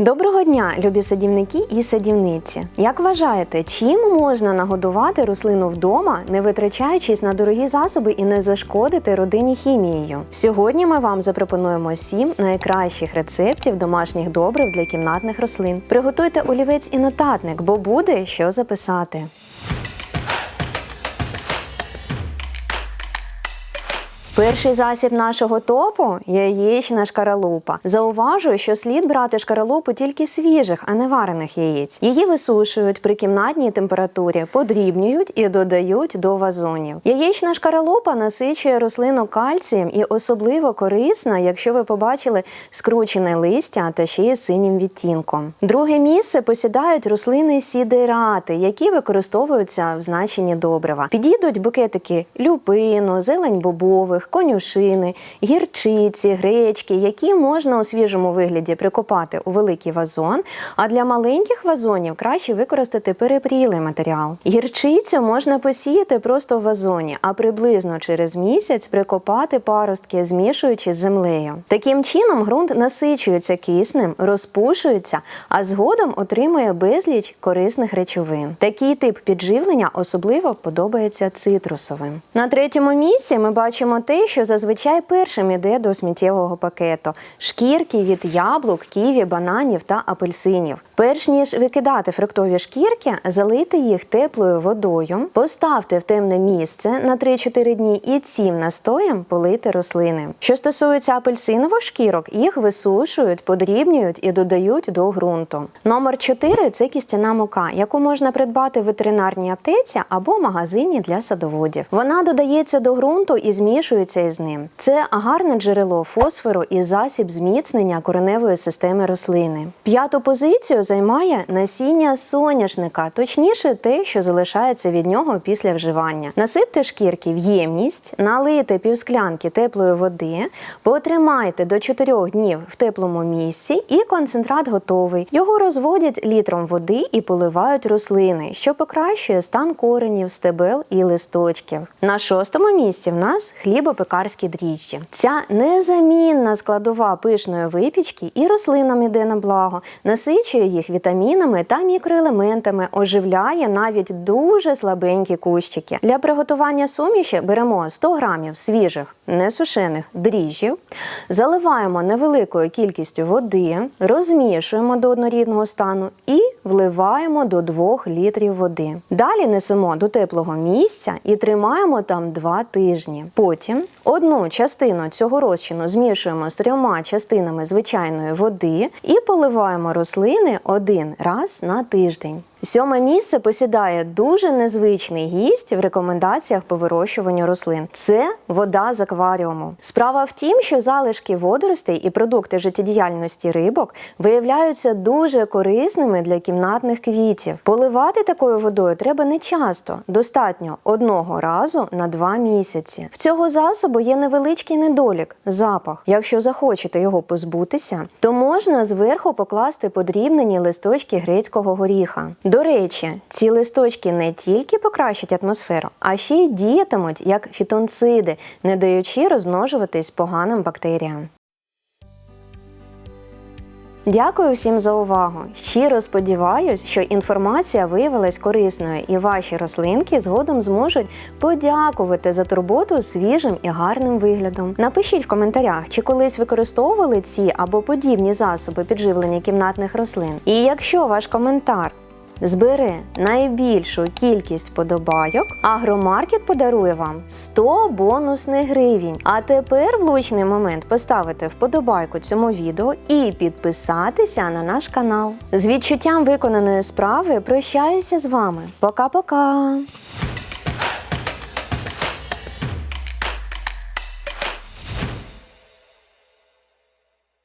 Доброго дня, любі садівники і садівниці. Як вважаєте, чим можна нагодувати рослину вдома, не витрачаючись на дорогі засоби і не зашкодити родині хімією? Сьогодні ми вам запропонуємо сім найкращих рецептів домашніх добрив для кімнатних рослин. Приготуйте олівець і нотатник, бо буде що записати. Перший засіб нашого топу яєчна шкаралупа. Зауважую, що слід брати шкаралупу тільки свіжих, а не варених яєць. Її висушують при кімнатній температурі, подрібнюють і додають до вазонів. Яєчна шкаралупа насичує рослину кальцієм і особливо корисна, якщо ви побачили скручене листя та ще й синім відтінком. Друге місце посідають рослини сідерати, які використовуються в значенні добрива. Підійдуть букетики люпину, зелень бобових, конюшини, гірчиці, гречки, які можна у свіжому вигляді прикопати у великий вазон. А для маленьких вазонів краще використати перепрілий матеріал. Гірчицю можна посіяти просто в вазоні, а приблизно через місяць прикопати паростки, змішуючи з землею. Таким чином ґрунт насичується киснем, розпушується, а згодом отримує безліч корисних речовин. Такий тип підживлення особливо подобається цитрусовим. На третьому місці ми бачимо те, що зазвичай першим іде до сміттєвого пакету: шкірки від яблук, ківі, бананів та апельсинів. Перш ніж викидати фруктові шкірки, залийте їх теплою водою, поставте в темне місце на 3-4 дні і цим настоєм полийте рослини. Що стосується апельсинових шкірок, їх висушують, подрібнюють і додають до ґрунту. Номер 4 – це кістяна мука, яку можна придбати в ветеринарній аптеці або магазині для садоводів. Вона додається до ґрунту і змішується із ним. Це гарне джерело фосфору і засіб зміцнення кореневої системи рослини. П'яту позицію займає насіння соняшника, точніше, те, що залишається від нього після вживання. Насипте шкірки в ємність, налийте півсклянки теплої води, потримайте до 4 днів в теплому місці, і концентрат готовий. Його розводять літром води і поливають рослини, що покращує стан коренів, стебел і листочків. На шостому місці в нас хлібопекарські дріжджі. Ця незамінна складова пишної випічки і рослинам іде на благо, насичує їх вітамінами та мікроелементами, оживляє навіть дуже слабенькі кущики. Для приготування суміші беремо 100 грамів свіжих несушених дріжджів, заливаємо невеликою кількістю води, розмішуємо до однорідного стану і вливаємо до 2 літрів води. Далі несемо до теплого місця і тримаємо там 2 тижні. Потім одну частину цього розчину змішуємо з трьома частинами звичайної води і поливаємо рослини один раз на тиждень. Сьоме місце посідає дуже незвичний гість в рекомендаціях по вирощуванню рослин. Це вода з акваріуму. Справа в тім, що залишки водоростей і продукти життєдіяльності рибок виявляються дуже корисними для кімнатних квітів. Поливати такою водою треба не часто, достатньо одного разу на два місяці. В цього засобу є невеличкий недолік запах. Якщо захочете його позбутися, то можна зверху покласти подрібнені листочки грецького горіха. До речі, ці листочки не тільки покращать атмосферу, а ще й діятимуть як фітонциди, не даючи розмножуватись поганим бактеріям. Дякую всім за увагу. Щиро сподіваюсь, що інформація виявилась корисною, і ваші рослинки згодом зможуть подякувати за турботу свіжим і гарним виглядом. Напишіть в коментарях, чи колись використовували ці або подібні засоби підживлення кімнатних рослин. І якщо ваш коментар збере найбільшу кількість подобайок, агромаркет подарує вам 100 бонусних гривень. А тепер влучний момент поставити вподобайку цьому відео і підписатися на наш канал. З відчуттям виконаної справи прощаюся з вами. Пока-пока!